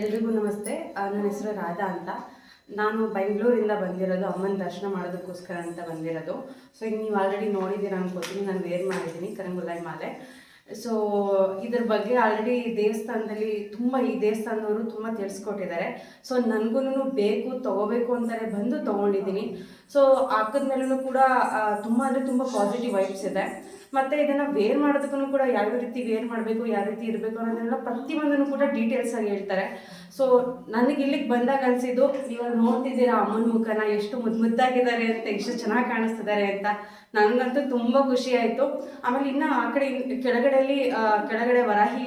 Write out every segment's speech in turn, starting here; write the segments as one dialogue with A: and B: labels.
A: ಎಲ್ರಿಗೂ ನಮಸ್ತೆ. ನನ್ನ ಹೆಸರು ರಾಧಾ ಅಂತ. ನಾನು ಬೆಂಗಳೂರಿಂದ ಬಂದಿರೋದು, ಅಮ್ಮನ ದರ್ಶನ ಮಾಡೋದಕ್ಕೋಸ್ಕರ ಅಂತ ಬಂದಿರೋದು. ಸೊ ಈಗ ನೀವು ಆಲ್ರೆಡಿ ನೋಡಿದ್ದೀರ ಅನ್ಕೋತೀನಿ. ನಾನು ವೇರ್ ಮಾಡಿದ್ದೀನಿ, ಕರಂಗುಲಾಯಿ ಮಾಲೆ. ಸೊ ಇದ್ರ ಬಗ್ಗೆ ಆಲ್ರೆಡಿ ದೇವಸ್ಥಾನದಲ್ಲಿ ತುಂಬ, ಈ ದೇವಸ್ಥಾನದವರು ತುಂಬ ತಿಳಿಸ್ಕೊಟ್ಟಿದ್ದಾರೆ. ಸೊ ನನಗೂ ಬೇಕು, ತಗೋಬೇಕು ಅಂತಾರೆ, ಬಂದು ತೊಗೊಂಡಿದ್ದೀನಿ. ಸೊ ಹಾಕಿದ್ಮೇಲೂ ಕೂಡ ತುಂಬ ಅಂದರೆ ತುಂಬ ಪಾಸಿಟಿವ್ ವೈಬ್ಸ್ ಇದೆ. ಮತ್ತು ಇದನ್ನು ವೇರ್ ಮಾಡೋದಕ್ಕೂ ಕೂಡ ಯಾವ ರೀತಿ ವೇರ್ ಮಾಡಬೇಕು, ಯಾವ ರೀತಿ ಇರಬೇಕು ಅನ್ನೋದನ್ನೆಲ್ಲ ಪ್ರತಿಯೊಂದನ್ನು ಕೂಡ ಡೀಟೇಲ್ಸ್ ಆಗಿ ಹೇಳ್ತಾರೆ. ಸೊ ನನಗೆ ಇಲ್ಲಿಗೆ ಬಂದಾಗ ಅನಿಸಿದ್ದು, ಇವಾಗ ನೋಡ್ತಿದ್ದೀರಾ ಅಮ್ಮನ ಮುಖನ ಎಷ್ಟು ಮುದ್ದು ಮುದ್ದಾಗಿದ್ದಾರೆ ಅಂತ, ಎಷ್ಟು ಚೆನ್ನಾಗಿ ಕಾಣಿಸ್ತಿದ್ದಾರೆ ಅಂತ. ನನಗಂತೂ ತುಂಬ ಖುಷಿ ಆಯಿತು. ಆಮೇಲೆ ಇನ್ನು ಆ ಕಡೆ ಕೆಳಗಡೆಯಲ್ಲಿ ಕೆಳಗಡೆ ವರಾಹಿ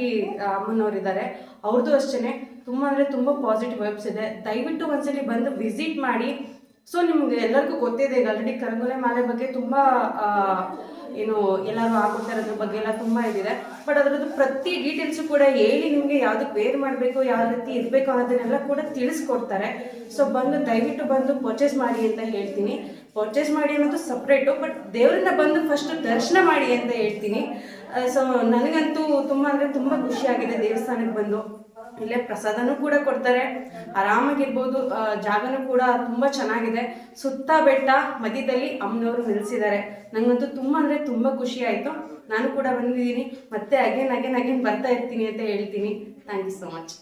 A: ಅಮ್ಮನವರಿದ್ದಾರೆ. ಅವ್ರದ್ದು ಅಷ್ಟೇ ತುಂಬ ಅಂದರೆ ತುಂಬ ಪಾಸಿಟಿವ್ ವೈಬ್ಸ್ ಇದೆ. ದಯವಿಟ್ಟು ಒಂದ್ಸಲಿ ಬಂದು ವಿಸಿಟ್ ಮಾಡಿ ಸೊ ನಿಮ್ಗೆ ಎಲ್ಲರಿಗೂ ಗೊತ್ತಿದೆ, ಈಗ ಆಲ್ರೆಡಿ ಕರಂಗೊಲೆ ಮಾಲೆ ಬಗ್ಗೆ ತುಂಬ ಏನು, ಎಲ್ಲರೂ ಆಗುತ್ತೆ ಅದ್ರ ಬಗ್ಗೆ ಎಲ್ಲ ತುಂಬ ಇದಿದೆ. ಬಟ್ ಅದರದ್ದು ಪ್ರತಿ ಡೀಟೇಲ್ಸು ಕೂಡ ಹೇಳಿ ನಿಮಗೆ ಯಾವುದಕ್ಕೆ ವೇರ್ ಮಾಡಬೇಕು, ಯಾವ ರೀತಿ ಇರಬೇಕು ಅನ್ನೋದನ್ನೆಲ್ಲ ಕೂಡ ತಿಳಿಸ್ಕೊಡ್ತಾರೆ. ಸೊ ಬಂದು ದಯವಿಟ್ಟು ಬಂದು ಪರ್ಚೇಸ್ ಮಾಡಿ ಅಂತ ಹೇಳ್ತೀನಿ. ಪರ್ಚೇಸ್ ಮಾಡಿ ಅನ್ನೋದು ಸಪ್ರೇಟು ಬಟ್ ದೇವರನ್ನ ಬಂದು ಫಸ್ಟ್ ದರ್ಶನ ಮಾಡಿ ಅಂತ ಹೇಳ್ತೀನಿ. ಸೊ ನನಗಂತೂ ತುಂಬ ಅಂದರೆ ತುಂಬ ಖುಷಿಯಾಗಿದೆ ದೇವಸ್ಥಾನಕ್ಕೆ ಬಂದು. ಇಲ್ಲೇ ಪ್ರಸಾದನೂ ಕೂಡ ಕೊಡ್ತಾರೆ. ಆರಾಮಾಗಿರ್ಬೋದು ಜಾಗನೂ ಕೂಡ ತುಂಬ ಚೆನ್ನಾಗಿದೆ. ಸುತ್ತ ಬೆಟ್ಟ ಮಧ್ಯದಲ್ಲಿ ಅಮ್ಮನವರು ನಿಲ್ಲಿಸಿದ್ದಾರೆ ನನಗಂತೂ ತುಂಬ ಅಂದರೆ ತುಂಬ ಖುಷಿ ಆಯಿತು. ನಾನು ಕೂಡ ಬಂದಿದ್ದೀನಿ. ಮತ್ತೆ ಅಗೇನ್ ಅಗೇನ್ ಅಗೇನ್ ಬರ್ತಾ ಇರ್ತೀನಿ ಅಂತ ಹೇಳ್ತೀನಿ. Thank you so much